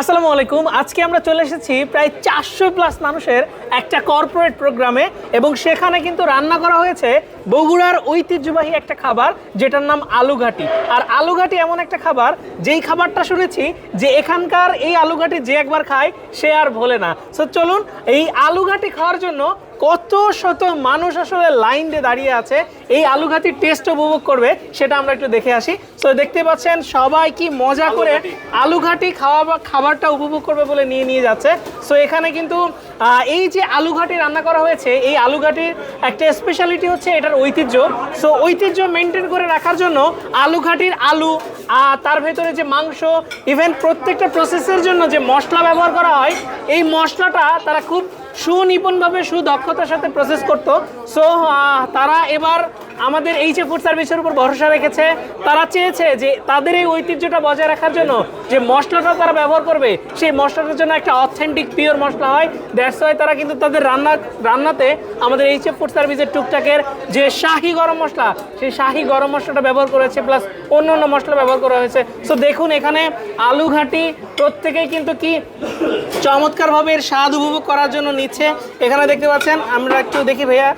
আসসালামু আলাইকুম। আজকে আমরা চলে এসেছি প্রায় চারশো প্লাস মানুষের একটা কর্পোরেট প্রোগ্রামে এবং সেখানে কিন্তু রান্না করা হয়েছে বগুড়ার ঐতিহ্যবাহী একটা খাবার যেটার নাম আলুঘাটি। আর আলুঘাটি এমন একটা খাবার, যেই খাবারটা শুনেছি যে এখানকার এই আলুঘাটি যে একবার খায় সে আর ভোলে না। সো চলুন, এই আলুঘাটি খাওয়ার জন্য কত শত মানুষ আসলে লাইন দিয়ে দাঁড়িয়ে আছে এই আলুঘাটির টেস্ট উপভোগ করবে সেটা আমরা একটু দেখে আসি। সো দেখতে পাচ্ছেন সবাই কি মজা করে আলুঘাটি। খাওয়া বা খাবারটা উপভোগ করবে বলে নিয়ে নিয়ে যাচ্ছে। সো এখানে কিন্তু এই যে আলুঘাটি রান্না করা হয়েছে এই আলুঘাটির একটা স্পেশালিটি হচ্ছে এটার ঐতিহ্য। সো ঐতিহ্য মেনটেন করে রাখার জন্য আলুঘাটির আলু আহ, তার ভেতরে যে মাংস ইভেন প্রত্যেকটা প্রসেসের জন্য যে মশলা ব্যবহার করা হয় এই মশলাটা তারা খুব সুনিপুণভাবে সুদক্ষতার সাথে প্রসেস করতো। সো তারা এবার আমাদের এই যে ফুড সার্ভিসের উপর ভরসা রেখেছে, তারা চেয়েছে যে তাদের এই ঐতিহ্যটা বজায় রাখার জন্য যে মশলাটা তারা ব্যবহার করবে, সেই মশলাটার জন্য একটা অথেন্টিক পিওর মশলা হয়। দ্যাটস ওয়াই তারা কিন্তু তাদের রান্না, রান্নাতে আমাদের এই যে ফুড সার্ভিসের টুকটাকের যে শাহি গরম মশলা, সেই শাহি গরম মশলাটা ব্যবহার করেছে প্লাস অন্য অন্য মশলা ব্যবহার করা হয়েছে। সো দেখুন এখানে আলু ঘাটি প্রত্যেকেই কিন্তু কি চমৎকারভাবে এর স্বাদ উপভোগ করার জন্য নিচ্ছে। এখানে দেখতে পাচ্ছেন, আমরা একটু দেখি ভাইয়া।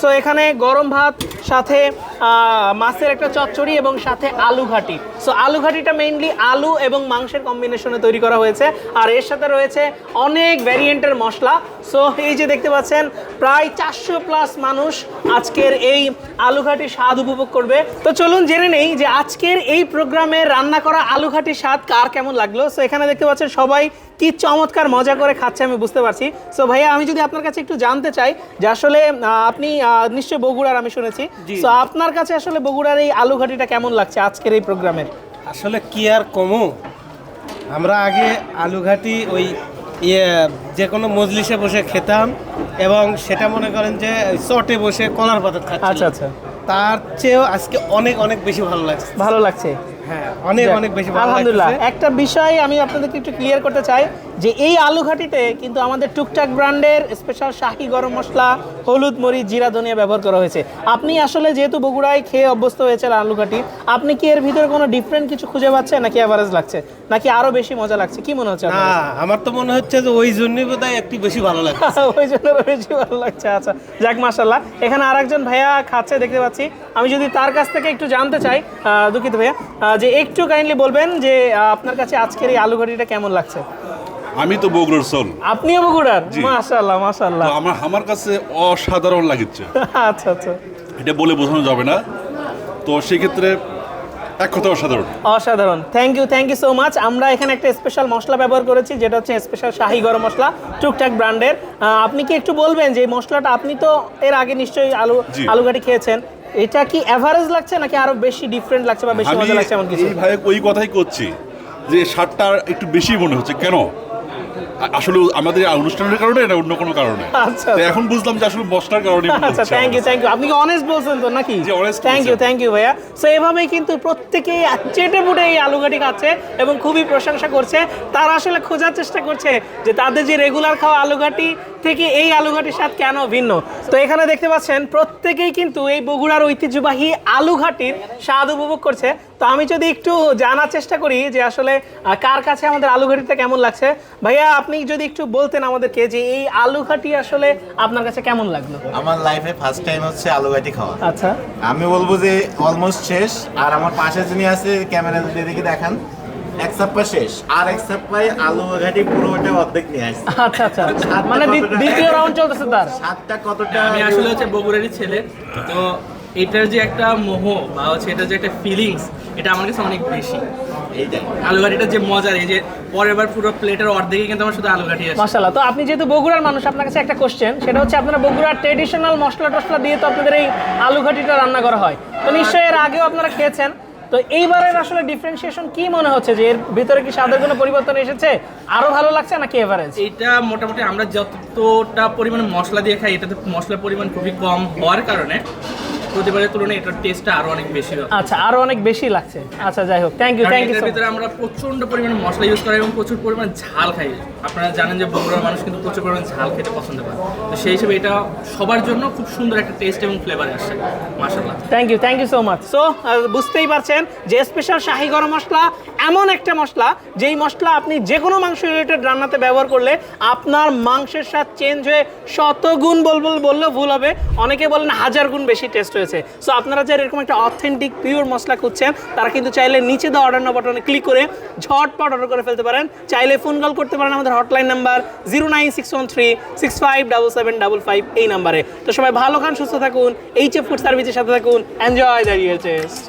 সো এখানে গরম ভাত, সাথে মাছের একটা চচ্চড়ি এবং সাথে আলু ঘাটি। সো আলু ঘাটিটা মেইনলি আলু এবং মাংসের কম্বিনেশনে তৈরি করা হয়েছে। আর এর সাথে রয়েছে অনেক ভ্যারিয়েন্টের মশলা। সো এই যে দেখতে পাচ্ছেন প্রায় চারশো প্লাস মানুষ আজকের এই আলু ঘাটির স্বাদ উপভোগ করবে। তো চলুন জেনে নেই যে আজকের এই প্রোগ্রামে রান্না করা আলু ঘাটির স্বাদ কার কেমন লাগল। সো এখানে দেখতে পাচ্ছেন সবাই কি চমৎকার মজা করে খাচ্ছে আমি বুঝতে পারছি। সো ভাইয়া আমি যদি আপনার কাছে একটু জানতে চাই যে আসলে আপনি নিশ্চয়ই বগুড়ার আমি শুনেছি। সো আপনার কাছে আসলে বগুড়ার এই আলুঘাটিটা কেমন লাগছে আজকের এই প্রোগ্রামের? আসলে কি আর কমু? আমরা আগে আলুঘাটি ওই ইয়ে যে কোনো মজলিসে বসে খেতাম এবং সেটা মনে করেন যে চটে বসে কলার পাতা খাচ্ছি আচ্ছা আচ্ছা। তার চেয়েও আজকে অনেক অনেক বেশি ভালো লাগছে। ভালো লাগছে? হ্যাঁ অনেক অনেক বেশি ভালো আলহামদুলিল্লাহ। একটা বিষয় আমি আপনাদেরকে একটু ক্লিয়ার করতে চাই। যে এই আলু ঘাটিতে কিন্তু আমাদের টুকটাক ব্র্যান্ডের স্পেশাল শাহি গরম মশলা হলুদ মরিচ জিরা ধনিয়া ব্যবহার করা হয়েছে। আপনি আসলে যেহেতু বগুড়ায় খেয়ে অভ্যস্ত হয়েছেন আলু ঘাটি আপনি কি এর ভিতরে কোনো ডিফারেন্ট কিছু খুঁজে পাচ্ছেন নাকি অ্যাভারেজ লাগছে? নাকি আরও বেশি মজা লাগছে? কি মনে হচ্ছে না আমার তো মনে হচ্ছে যে ওই জন্যই বোধ হয় একটু বেশি ভালো লাগে ওই জন্য বেশি ভালো লাগছে। আচ্ছা যাক মাসাল্লাহ এখানে আরেকজন ভাইয়া খাচ্ছে দেখতে পাচ্ছি। আমি যদি তার কাছ থেকে একটু জানতে চাই দুঃখিত ভাইয়া যে একটু কাইন্ডলি বলবেন যে আপনার কাছে আজকের এই আলু ঘাটিটা কেমন লাগছে? আমি তো বগুড়ার সোল আপনিও বগুড়ার? মাশাল্লাহ তো আমার আমার কাছে অসাধারণ লাগিচ্ছে। আচ্ছা আচ্ছা। এটা বলে বোঝানো যাবে না। তো সেক্ষেত্রে এক কথা অসাধারণ। অসাধারণ। Thank you thank you so much আমরা এখানে একটা স্পেশাল মশলা ব্যবহার করেছি যেটা হচ্ছে স্পেশাল শাহি গরম মশলা টুকটাক ব্র্যান্ডের আপনি কি একটু বলবেন যে এই মশলাটা আপনি তো এর আগে নিশ্চয়ই আলু। আলু ঘাটি খেয়েছেন। এটা কি অ্যাভারেজ লাগছে নাকি আরও বেশি ডিফারেন্ট লাগছে বা বেশি মজা লাগছে এমন কিছু? ভাই ওই কথাই করছি যে স্বাদটা একটু বেশি মনে হচ্ছে। কেন? আসলে আমাদের অনুষ্ঠানের কারণে না অন্য কোনো কারণে? আচ্ছা, তো এখন বুঝলাম যে আসলে বসটার কারণে আচ্ছা থ্যাংক ইউ থ্যাংক ইউ আপনি কি অনেস্ট বলছেন তো নাকি? জি, honest thank you. Thank you ভাইয়া। সো এভাবেই কিন্তু প্রত্যেকেই চেটে পুটে এই আলুঘাটি খাচ্ছে এবং খুবই প্রশংসা করছে। তারা আসলে খোঁজার চেষ্টা করছে যে তাদের যে রেগুলার খাওয়া আলুঘাটি থেকে এই আলুঘাটির স্বাদ কেন ভিন্ন? তো এখানে দেখতে পাচ্ছেন প্রত্যেকেই কিন্তু এই বগুড়ার ঐতিহ্যবাহী আলুঘাটির স্বাদ উপভোগ করছে। তো আমি যদি একটু জানার চেষ্টা করি যে আসলে কার কাছে আমাদের আলুঘাটিটা কেমন লাগছে? ভাইয়া আপনি যদি একটু বলতেন আমাদেরকে যে এই আলুঘাটি আসলে আপনার কাছে কেমন লাগল? আমার লাইফে ফার্স্ট টাইম হচ্ছে আলু ঘাটি খাওয়া। আচ্ছা। আমি বলব যে অলমোস্ট শেষ আর আমার পাশে যিনি আছে ক্যামেরা যদি দেখি দেখান এক সাপ্পা শেষ আর এক আলু ঘাটি পুরোটা অর্ধেক নিয়ে আসছে। আচ্ছা আচ্ছা মানে দ্বিতীয় রাউন্ড চলতেছে তার? স্বাদটা কতটা আমি আসলে হচ্ছে বগুড়ারই ছেলে তো এটার যে একটা মোহ বা হচ্ছে এটার যে একটা ফিলিংস এটা আমার কাছে অনেক বেশি। এইটাই আলুঘাটিটার যে মজার এই যে পরের বার পুরো প্লেটের অর্ধেকই কিন্তু আমার শুধু আলুঘাটি আছে মাশাল্লাহ তো আপনি যেহেতু বগুড়ার মানুষ আপনার কাছে একটা কোশ্চেন সেটা হচ্ছে আপনারা বগুড়ার ট্রেডিশনাল মশলা টসলা দিয়ে তো আপনাদের এই আলু ঘাটিটা রান্না করা হয়। তো নিশ্চয়ই এর আগেও আপনারা খেয়েছেন। তো এইবারের আসলে ডিফারেন্সিয়েশন কি মনে হচ্ছে? যে এর ভিতরে কি স্বাদের কোনো পরিবর্তন এসেছে? আরও ভালো লাগছে নাকি এভারেজ এটা মোটামুটি আমরা যতটা পরিমাণে মশলা দিয়ে খাই, এটাতে মশলার পরিমাণ খুবই কম হওয়ার কারণে। প্রতিবারের তুলনায় এটার টেস্টটা আরও অনেক বেশি আচ্ছা আরও অনেক বেশি লাগছে। আচ্ছা যাই হোক থ্যাংক ইউ থ্যাংক ইউ ভিতরে আমরা প্রচণ্ড পরিমাণে মশলা ইউজ করি এবং প্রচুর পরিমাণে ঝাল খাই। আপনারা জানেন যে বগুড়ার মানুষ কিন্তু প্রচুর পরিমাণে ঝাল খেতে পছন্দ করে। তো সেই হিসেবে এটা সবার জন্য খুব সুন্দর একটা টেস্ট এবং ফ্লেভার আসছে মাসাল্লাহ thank you thank you so much so বুঝতেই পারছেন যে স্পেশাল শাহি গরম মশলা এমন একটা মশলা যেই মশলা আপনি যে কোনো মাংস রিলেটেড রান্নাতে ব্যবহার করলে আপনার মাংসের স্বাদ চেঞ্জ হয়ে শতগুণ বলব বললেও ভুল হবে। অনেকে বলেন হাজার গুণ বেশি টেস্ট হয়েছে সো আপনারা যারা এরকম একটা অথেন্টিক পিওর মশলা খুঁজছেন, তারা কিন্তু চাইলে নিচে দেওয়া অর্ডার নাম্বার বাটনে ক্লিক করে ঝটপট অর্ডার করে ফেলতে পারেন। চাইলে ফোন কল করতে পারেন আমাদের hotline number zero nine six one three six five double seven double five এই নাম্বারে তো সবাই ভালো খান, সুস্থ থাকুন এইচ এফ ফুড সার্ভিসের সাথে থাকুন এনজয় টেস্ট